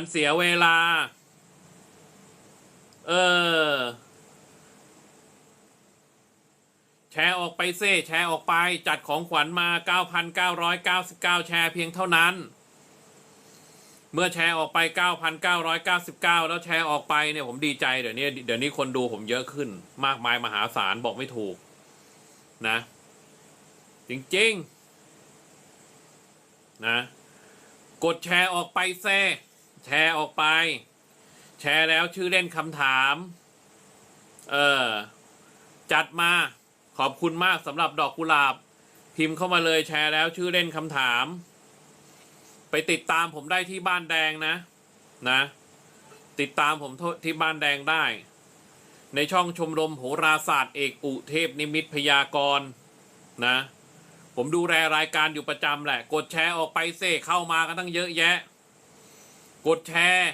มันเสียเวลา เออ แชร์ออกไปเซ่แชร์ออกไป จัดของขวัญมา 9,999 แชร์เพียงเท่านั้น เมื่อแชร์ออกไป 9,999 แล้วแชร์ออกไปเนี่ยผมดีใจเดี๋ยวนี้เดี๋ยวนี้คนดูผมเยอะขึ้น มากมายมหาศาลบอกไม่ถูก นะ จริง ๆ นะ กดแชร์ออกไปแซ่ แชร์ออกไป แชร์แล้วชื่อเล่นคำถาม เออ จัดมาขอบคุณมากสำหรับดอกกุหลาบ พิมพ์เข้ามาเลยแชร์แล้วชื่อเล่นคำถาม ไปติดตามผมได้ที่บ้านแดงนะ นะ ติดตามผมที่บ้านแดงได้ ในช่องชมรมโหราศาสตร์เอกอุเทพนิมิตพยากรณ์นะ ผมดูแลรายการอยู่ประจำแหละ กดแชร์ออกไปเซ่เข้ามากันตั้งเยอะแยะ กดแชร์